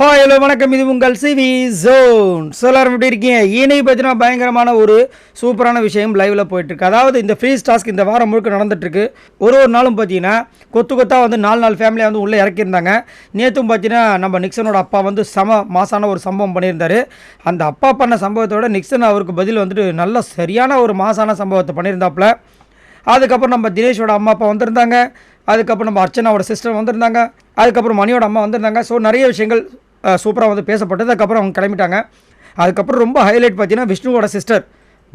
Hi hello வணக்கம். இது உங்கள் சிவி ஜோன் எல்லாரும் எப்படி இருக்கீங்க? இன்னைக்கு பார்த்தீங்கன்னா பயங்கரமான ஒரு சூப்பரான விஷயம் லைவில் போயிட்டுருக்கு. அதாவது இந்த ஃப்ரீஸ் டாஸ்க் இந்த வாரம் முழுக்க நடந்துட்டுருக்கு. ஒரு ஒரு நாளும் பார்த்தீங்கன்னா கொத்து கொத்தாக வந்து நாலு நாலு ஃபேமிலியாக வந்து உள்ளே இறக்கியிருந்தாங்க. நேற்றும் பார்த்தீங்கன்னா நம்ம நிக்சனோட அப்பா வந்து சம மாசான ஒரு சம்பவம் பண்ணியிருந்தார். அந்த அப்பா பண்ண சம்பவத்தோட நிக்சன் அவருக்கு பதில் வந்துட்டு நல்ல சரியான ஒரு மாசான சம்பவத்தை பண்ணியிருந்தாப்புல. அதுக்கப்புறம் நம்ம தினேஷோட அம்மா அப்பா வந்திருந்தாங்க. அதுக்கப்புறம் நம்ம அர்ச்சனாவோட சிஸ்டர் வந்திருந்தாங்க. அதுக்கப்புறம் மணியோட அம்மா வந்திருந்தாங்க. ஸோ நிறைய விஷயங்கள் சூப்பராக வந்து பேசப்பட்டது. அதுக்கப்புறம் அவங்க கிளம்பிட்டாங்க. அதுக்கப்புறம் ரொம்ப ஹைலைட் பார்த்தீங்கன்னா விஷ்ணுவோட சிஸ்டர்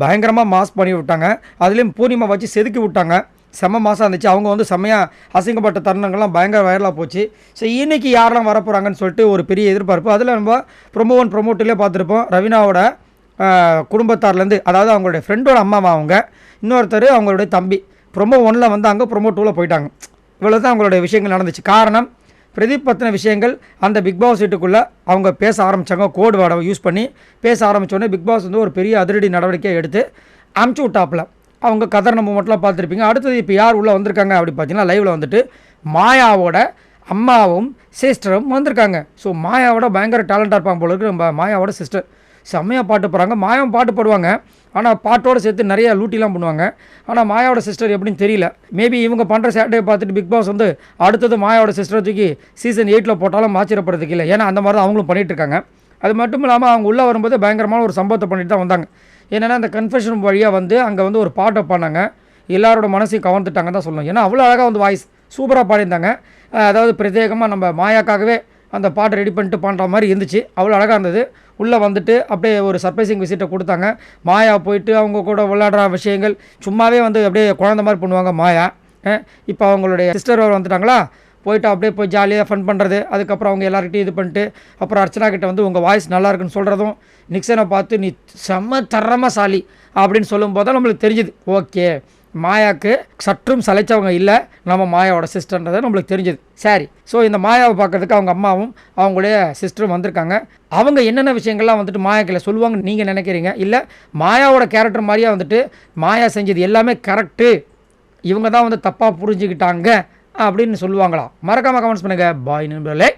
பயங்கரமாக மாஸ் பண்ணி விட்டாங்க. அதுலேயும் பூர்ணிமா வச்சு செதுக்கி விட்டாங்க. செம்ம மாதம் இருந்துச்சு. அவங்க வந்து செம்மையாக அசிங்கப்பட்ட தருணங்கள்லாம் பயங்கர வைரலாக போச்சு. ஸோ இன்றைக்கி யாரெல்லாம் வரப்போகிறாங்கன்னு சொல்லிட்டு ஒரு பெரிய எதிர்பார்ப்பு. அதில் நம்ம ப்ரொமோ ஒன் ப்ரொமோட்டிலே பார்த்துருப்போம். ரவினாவோட குடும்பத்தார்லேருந்து அதாவது அவங்களுடைய ஃப்ரெண்டோட அம்மாவா அவங்க இன்னொருத்தர் அவங்களுடைய தம்பி. ப்ரொமோ ஒன்னில் வந்தாங்க ப்ரொமோ டூவில் போயிட்டாங்க. இவ்வளோ தான் அவங்களுடைய விஷயங்கள் நடந்துச்சு. காரணம் பிரதீப் பற்றின விஷயங்கள் அந்த பிக் பாஸ் வீட்டுக்குள்ளே அவங்க பேச ஆரம்பித்தாங்க கோடு வேர்டை யூஸ் பண்ணி பேச ஆரம்பித்தோடனே பிக் பாஸ் வந்து ஒரு பெரிய அதிரடி நடவடிக்கையை எடுத்து அமுச்சு விட்டாப்பில். அவங்க கதர் நம்ம மட்டும் பார்த்துருப்பீங்க. அடுத்தது இப்போ யார் உள்ளே வந்திருக்காங்க அப்படி பார்த்தீங்கன்னா லைவில் வந்துட்டு மாயாவோட அம்மாவும் சிஸ்டரும் வந்திருக்காங்க. ஸோ மாயாவோட பயங்கர டேலண்டாக இருப்பாங்க போல இருக்கு. நம்ம மாயாவோட சிஸ்டர் செம்மையாக பாட்டு பாடுறாங்க. மாயாவும் பாட்டு பாடுவாங்க. ஆனால் பாட்டோடு சேர்த்து நிறைய லூட்டிலாம் பண்ணுவாங்க. ஆனால் மாயாவோட சிஸ்டர் எப்படின்னு தெரியல. மேபி இவங்க பண்ணுற சேட்டையை பார்த்துட்டு பிக் பாஸ் வந்து அடுத்தது மாயாவோட சிஸ்டரை தூக்கி சீசன் எயிட்டில் போட்டாலும் ஆச்சரியப்படுறதுக்கு இல்லை. ஏன்னா அந்த மாதிரி தான் அவங்களும் பண்ணிகிட்டு இருக்காங்க. அது மட்டும் இல்லாமல் அவங்க உள்ளே வரும்போது பயங்கரமான ஒரு சம்பவத்தை பண்ணிட்டு தான் வந்தாங்க. என்னென்னா அந்த கன்ஃபெஷன் வழியாக வந்து அங்கே வந்து ஒரு பாட்டை பாடினாங்க. எல்லாரோட மனசையும் கவர்ந்துட்டாங்க தான் சொல்லணும். ஏன்னா அவ்வளோ அழகாக வந்து வாய்ஸ் சூப்பராக பாடியிருந்தாங்க. அதாவது பிரத்யேகமாக நம்ம மாயாக்காகவே அந்த பாட்டை ரெடி பண்ணிட்டு பண்ணுற மாதிரி இருந்துச்சு. அவ்வளோ அழகாக இருந்தது. உள்ளே வந்துட்டு அப்படியே ஒரு சர்ப்ரைசிங் விசிட்டை கொடுத்தாங்க. மாயா போயிட்டு அவங்க கூட விளையாடுற விஷயங்கள் சும்மாவே வந்து அப்படியே குழந்த மாதிரி பண்ணுவாங்க மாயா. இப்போ அவங்களுடைய சிஸ்டர் வந்துட்டாங்களா? போயிட்டு அப்படியே போய் ஜாலியாக ஃபன் பண்ணுறது அதுக்கப்புறம் அவங்க எல்லாருக்கிட்டையும் இது பண்ணிட்டு அப்புறம் அர்ச்சனா கிட்ட வந்து உங்கள் வாய்ஸ் நல்லா இருக்குன்னு சொல்கிறதும் நிக்சனை பார்த்து நீ செம்ம சாலி அப்படின்னு சொல்லும்போது தான் நம்மளுக்கு தெரிஞ்சுது. ஓகே மாயாவுக்கு சற்றும் சளைச்சவங்க இல்லை நம்ம மாயாவோட சிஸ்டர்ன்றதை நம்மளுக்கு தெரிஞ்சுது. சரி ஸோ இந்த மாயாவை பார்க்கறதுக்கு அவங்க அம்மாவும் அவங்களுடைய சிஸ்டரும் வந்திருக்காங்க. அவங்க என்னென்ன விஷயங்கள்லாம் வந்துட்டு மாயாக்கில் சொல்லுவாங்கன்னு நீங்கள் நினைக்கிறீங்க? இல்லை மாயாவோட கேரக்டர் மாதிரியே வந்துட்டு மாயா செஞ்சது எல்லாமே கரெக்டு இவங்க தான் வந்து தப்பாக புரிஞ்சுக்கிட்டாங்க அப்படின்னு சொல்லுவாங்களா? மறக்காமல் கமெண்ட்ஸ் பண்ணுங்கள் பாய் நண்பர்களே.